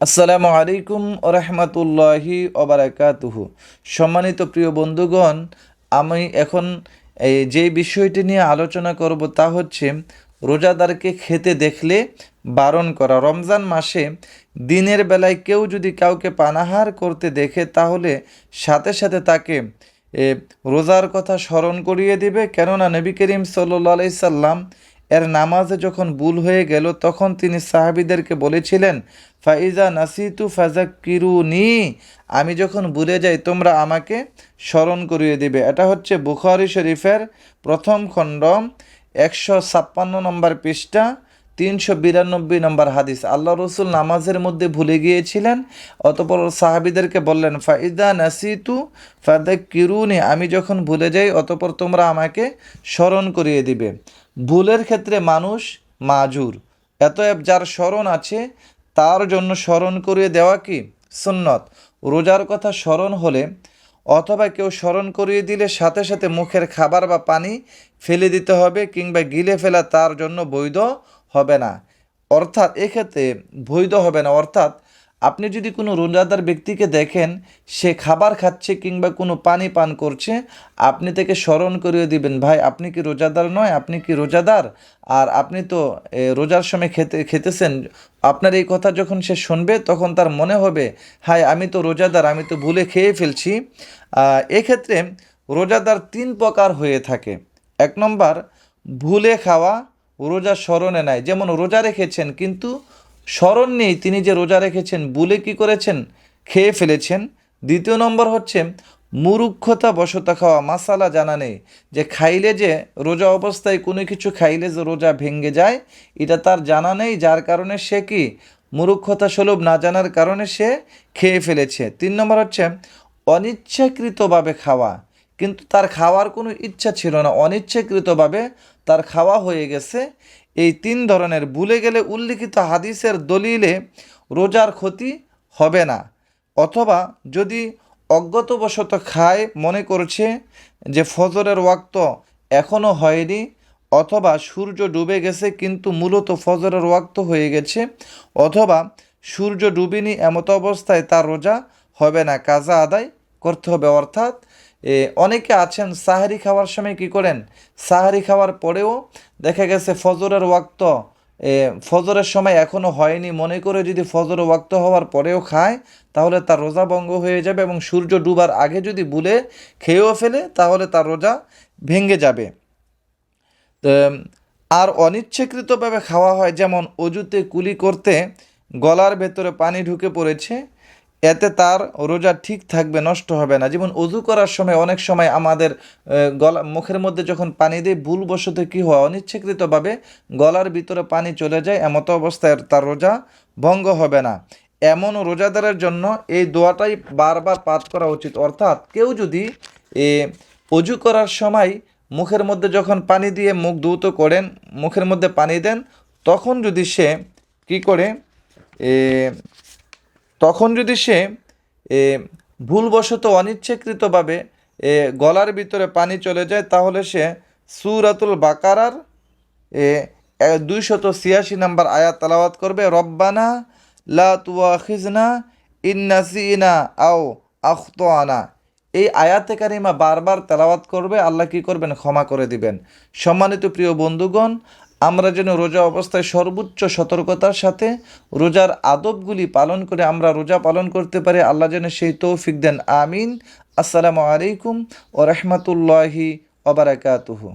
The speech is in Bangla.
আসসালামু আলাইকুম রহমতুল্লাহি ওবরাকাতুহু সম্মানিত প্রিয় বন্ধুগণ, আমি এখন যে বিষয়টি নিয়ে আলোচনা করব তা হচ্ছে রোজাদারকে খেতে দেখলে বারণ করা। রমজান মাসে দিনের বেলায় কেউ যদি কাউকে পানাহার করতে দেখে, তাহলে সাথে সাথে তাকে রোজার কথা স্মরণ করিয়ে দিবে। কেননা নবী করিম সাল্লা সাল্লাম এর নামাজে যখন ভুল হয়ে গেল, তখন তিনি সাহাবিদেরকে বলেছিলেন, ফাইজা নাসিতু ফাজাক কিরুনি আমি যখন ভুলে যাই, তোমরা আমাকে স্মরণ করিয়ে দিবে। এটা হচ্ছে বুখারি শরীফের প্রথম খণ্ড, একশো ছাপ্পান্ন নম্বর পৃষ্ঠা, তিনশো বিরানব্বই নম্বর হাদিস। আল্লাহ রসুল নামাজের মধ্যে ভুলে গিয়েছিলেন, অতপর সাহাবিদেরকে বললেন ফাইদা নাসিতু ফাদাক কিরুনি আমি যখন ভুলে যাই, অতপর তোমরা আমাকে স্মরণ করিয়ে দিবে। ভুলের ক্ষেত্রে মানুষ মাজুর। এতএব যার স্মরণ আছে, তার জন্য স্মরণ করিয়ে দেওয়া কি? সুন্নত। রোজার কথা স্মরণ হলে, অথবা কেউ স্মরণ করিয়ে দিলে সাথে সাথে মুখের খাবার বা পানি ফেলে দিতে হবে কিংবা গিলে ফেলা তার জন্য বৈধ হবে না। অর্থাৎ এক্ষেত্রে বৈধ হবে না। অর্থাৎ আপনি যদি কোনো রোজাদার ব্যক্তিকে দেখেন, সে খাবার খাচ্ছে কিংবা কোনো পানি পান করছে, আপনি তাকে স্মরণ করিয়ে দিবেন, ভাই, আপনি কি রোজাদার নয়? আপনি কি রোজাদার? আর আপনি তো রোজার সময় খেতে, খেতেছেন, আপনার এই কথা যখন সে শুনবে, তখন তার মনে হবে হাই আমি তো রোজাদার, আমি তো ভুলে খেয়ে ফেলছি। এক্ষেত্রে রোজাদার তিন প্রকার হয়ে থাকে। এক নম্বর, ভুলে খাওয়া, রোজা স্মরণে নেয়। যেমন রোজা রেখেছেন, কিন্তু স্মরণ নেই তিনি যে রোজা রেখেছেন, ভুলে কি করেছেন? খেয়ে ফেলেছেন। দ্বিতীয় নম্বর হচ্ছে মুরুক্ষতা বশতা খাওয়া মাসালা জানা নেই। যে খাইলে যে রোজা অবস্থায় কোনো কিছু খাইলে যে রোজা ভেঙে যায়, এটা তার জানা নেই। যার কারণে সে কি? মুরুক্ষতা সুলভ না জানার কারণে সে খেয়ে ফেলেছে। তিন নম্বর হচ্ছে, অনিচ্ছাকৃতভাবে খাওয়া। কিন্তু তার খাওয়ার কোনো ইচ্ছা ছিল না। অনিচ্ছাকৃতভাবে তার খাওয়া হয়ে গেছে। এই তিন ধরনের ভুলে গেলে উল্লিখিত হাদিসের দলিলে রোজার ক্ষতি হবে না। অথবা যদি অজ্ঞতবশত খায়, মনে করছে যে ফজরের ওয়াক্ত এখনও হয়নি, অথবা সূর্য ডুবে গেছে কিন্তু মূলত ফজরের ওয়াক্ত হয়ে গেছে, অথবা সূর্য ডুবিনি এমত অবস্থায় তার রোজা হবে না। কাজা আদায় করতে হবে, অর্থাৎ অনেকে আছেন সাহারি খাওয়ার সময় কি করেন? সাহারি খাওয়ার পরেও দেখা গেছে ফজরের ওয়াক্ত ফজরের সময় এখনও হয়নি। মনে করে যদি ফজর ওয়াক্ত হওয়ার পরেও খায়, তাহলে তার রোজা ভঙ্গ হয়ে যাবে এবং সূর্য ডুবার আগে যদি ভুলে খেয়েও ফেলে, তাহলে তার রোজা ভেঙে যাবে। আর অনিচ্ছাকৃতভাবে খাওয়া হয়, যেমন অজুতে কুলি করতে গলার ভেতরে পানি ঢুকে পড়েছে এতে তার রোজা ঠিক থাকবে নষ্ট হবে না। যেমন অজু করার সময় অনেক সময় আমাদের গলা মুখের মধ্যে যখন পানি দিই ভুলবশত কী হয় অনিচ্ছাকৃতভাবে গলার ভিতরে পানি চলে যায় এমতো অবস্থায় তার রোজা ভঙ্গ হবে না। এমন রোজাদারের জন্য এই দোয়াটাই বারবার পাঠ করা উচিত। অর্থাৎ কেউ যদি এ, অজু করার সময় মুখের মধ্যে যখন পানি দিয়ে মুখ ধৌত করেন মুখের মধ্যে পানি দেন তখন যদি সে কি করে এ, তখন যদি সে ভুলবশত অনিচ্ছাকৃতভাবে এ, গলার ভিতরে পানি চলে যায় তাহলে সে সুরাতুল বাকারার এ দুইশত ছিয়াশি নাম্বার আয়াত তালাওয়াত করবে রব্বানা লা তুয়াখিজনা ইন্নাসিনা আও আখতানা। এই আয়াতে কারিমা বারবার তেলাওয়াত করবে আল্লাহ কি করবেন? ক্ষমা করে দিবেন। সম্মানিত প্রিয় বন্ধুগণ আমরা যেন রোজা অবস্থায় সর্বোচ্চ সতর্কতার সাথে রোজার আদবগুলি পালন করে আমরা রোজা পালন করতে পারি। আল্লাহ যেন সেই তৌফিক দেন। আমিন। আসসালামু আলাইকুম ও রহমতুল্লাহি ওবরাকাতুহু